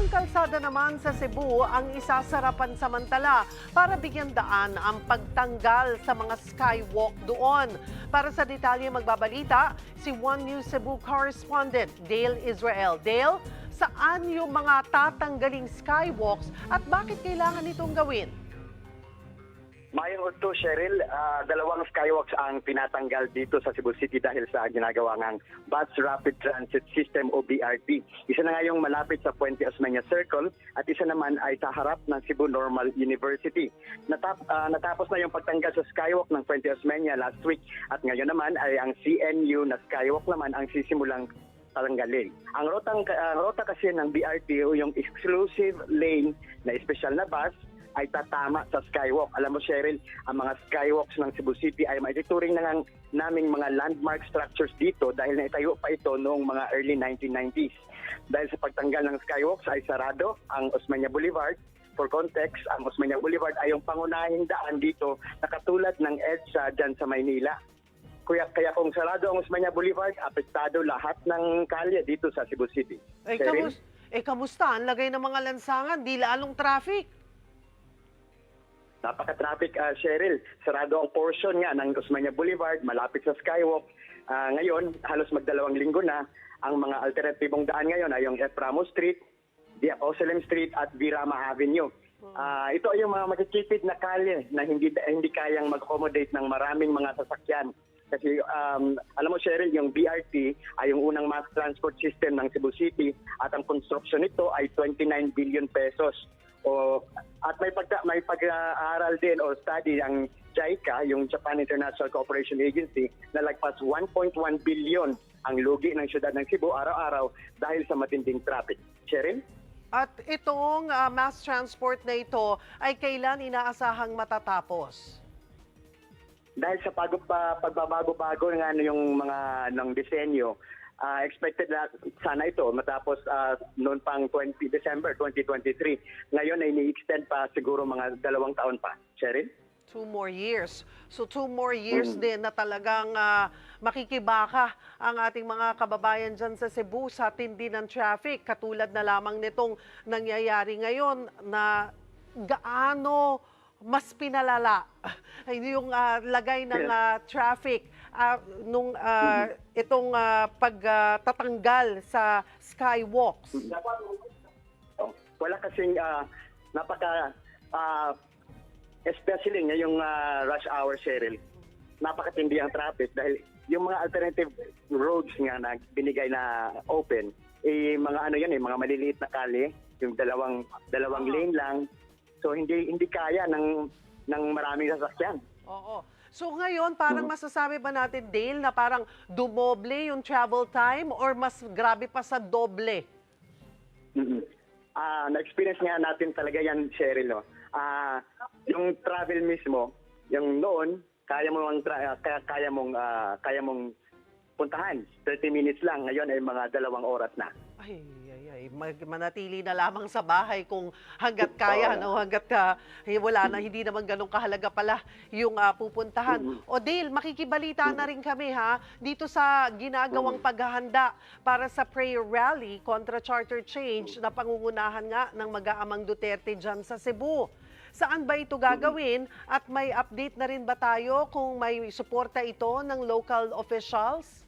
Ilang kalsada naman sa Cebu ang isasarapan samantala para bigyan daan ang pagtanggal sa mga skywalk doon. Para sa detalye magbabalita, si One News Cebu correspondent Dale Israel. Dale, saan yung mga tatanggaling skywalks at bakit kailangan itong gawin? Mayang Otto, Cheryl, ah, dalawang skywalks ang tinatanggal dito sa Cebu City dahil sa ginagawa ng Bus Rapid Transit System o BRT. Isa na nga yung malapit sa Puente Osmeña Circle at isa naman ay sa harap ng Cebu Normal University. Natap, ah, natapos na yung pagtanggal sa skywalk ng Puente Osmeña last week at ngayon naman ay ang CNU na skywalk naman ang sisimulang tanggalin. Ang rotang ang rota kasi ng BRT o yung exclusive lane na special na bus ay tatama sa skywalk. Alam mo, Cheryl, ang mga skywalks ng Cebu City ay maituturing na ng naming mga landmark structures dito dahil naitayo pa ito noong mga early 1990s. Dahil sa pagtanggal ng skywalks ay sarado ang Osmeña Boulevard. For context, ang Osmeña Boulevard ay yung pangunahing daan dito na katulad ng EDSA dyan sa Maynila. Kaya, kaya kung sarado ang Osmeña Boulevard, apektado lahat ng kalye dito sa Cebu City. Eh, kamus eh kamusta? Ang lagay ng mga lansangan, di lalong traffic. Napaka-traffic, uh, Cheryl. Sarado ang portion nga ng Osmeña Boulevard, malapit sa Skywalk. Ah, ngayon, halos magdalawang linggo na, ang mga alternatibong daan ngayon ay yung Eframo Street, Diacoselem Street at Virama Avenue. Ah, ito ay yung mga makikitid na kalye na hindi hindi kayang mag-accommodate ng maraming mga sasakyan. Kasi um, alam mo Cheryl, yung BRT ay yung unang mass transport system ng Cebu City at ang construction nito ay 29 billion pesos. O at may pag may pag-aaral din o study ang JICA, yung Japan International Cooperation Agency, na lagpas 1.1 billion ang lugi ng syudad ng Cebu araw-araw dahil sa matinding traffic. Cheryl? At itong ah, mass transport na ito ay kailan inaasahang matatapos? Dahil sa pag, pa, pagbabago-bago ng ano yung mga ng disenyo, ah, expected na sana ito matapos ah, noon pang 20 December 2023. Ngayon ay ni-extend pa siguro mga dalawang taon pa. Cheryl? Two more years. So two more years Mm. din na talagang ah, makikibaka ang ating mga kababayan dyan sa Cebu sa tindi ng traffic. Katulad na lamang nitong nangyayari ngayon na gaano mas pinalala yung ah, lagay ng ah, traffic ah, nung ah, itong ah, pagtatanggal sa skywalks. Wala kasing ah, napaka ah, especially ngayong ah, rush hour, Cheryl, napakatindi ang traffic dahil yung mga alternative roads nga na binigay na open, eh mga ano yan eh, mga maliliit na kali, yung dalawang dalawang lane lang. So hindi hindi kaya ng ng maraming sasakyan. Oo. So ngayon, parang masasabi ba natin, Dale, na parang dumoble yung travel time or mas grabe pa sa doble? mm Ah, na-experience nga natin talaga yan, Cheryl, no. Ah, yung travel mismo, yung noon, kaya mo ang tra- kaya, kaya mong ah, kaya mong puntahan. 30 minutes lang, ngayon ay mga dalawang oras na. Ay, ay. Mag- manatili na lamang sa bahay kung hanggat kaya, no? hanggat eh, wala na, hindi naman ganun kahalaga pala yung ah, pupuntahan. O Dale, makikibalita na rin kami ha, dito sa ginagawang paghahanda para sa prayer rally kontra charter change na pangungunahan nga ng mag-aamang Duterte dyan sa Cebu. Saan ba ito gagawin at may update na rin ba tayo kung may suporta ito ng local officials?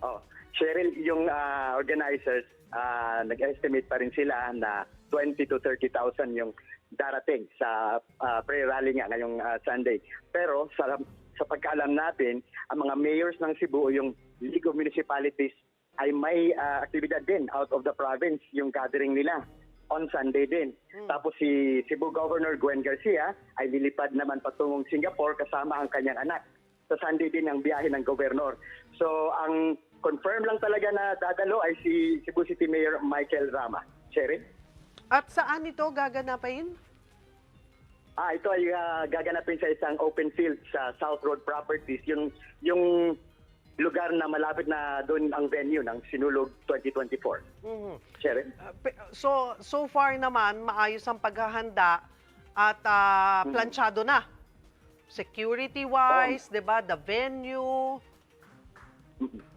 Oh, Cheryl, yung ah, organizers, ah, nag-estimate pa rin sila na 20 to 30,000 yung darating sa ah, prayer rally nga ngayong ah, Sunday. Pero sa, sa pagkaalam natin, ang mga mayors ng Cebu, yung League of Municipalities, ay may ah, aktibidad din out of the province yung gathering nila on Sunday din. Tapos si Cebu Governor Gwen Garcia ay lilipad naman patungong Singapore kasama ang kanyang anak sa Sunday din ang biyahe ng gobernador. So ang confirm lang talaga na dadalo ay si Cebu City Mayor Michael Rama. Cheryl? At saan ito gaganapin? Ah, ito ay ah, gaganapin sa isang open field sa South Road Properties, yung yung lugar na malapit na doon ang venue ng Sinulog 2024. Mhm. Cheryl? Uh, So, so far naman, maayos ang paghahanda at ah, planchado na. Security-wise, di ba? The venue. Oo, oh,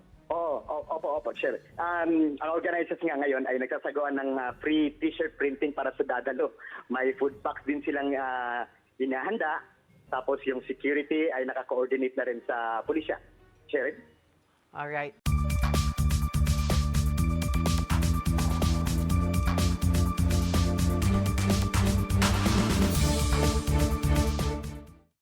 opo, opo, sure. Um, ang organizers nga ngayon ay nagsasagawa ng ah, free t-shirt printing para sa dadalo. May food packs din silang uh, inahanda. Tapos yung security ay naka-coordinate na rin sa pulisya. Sharon? Alright.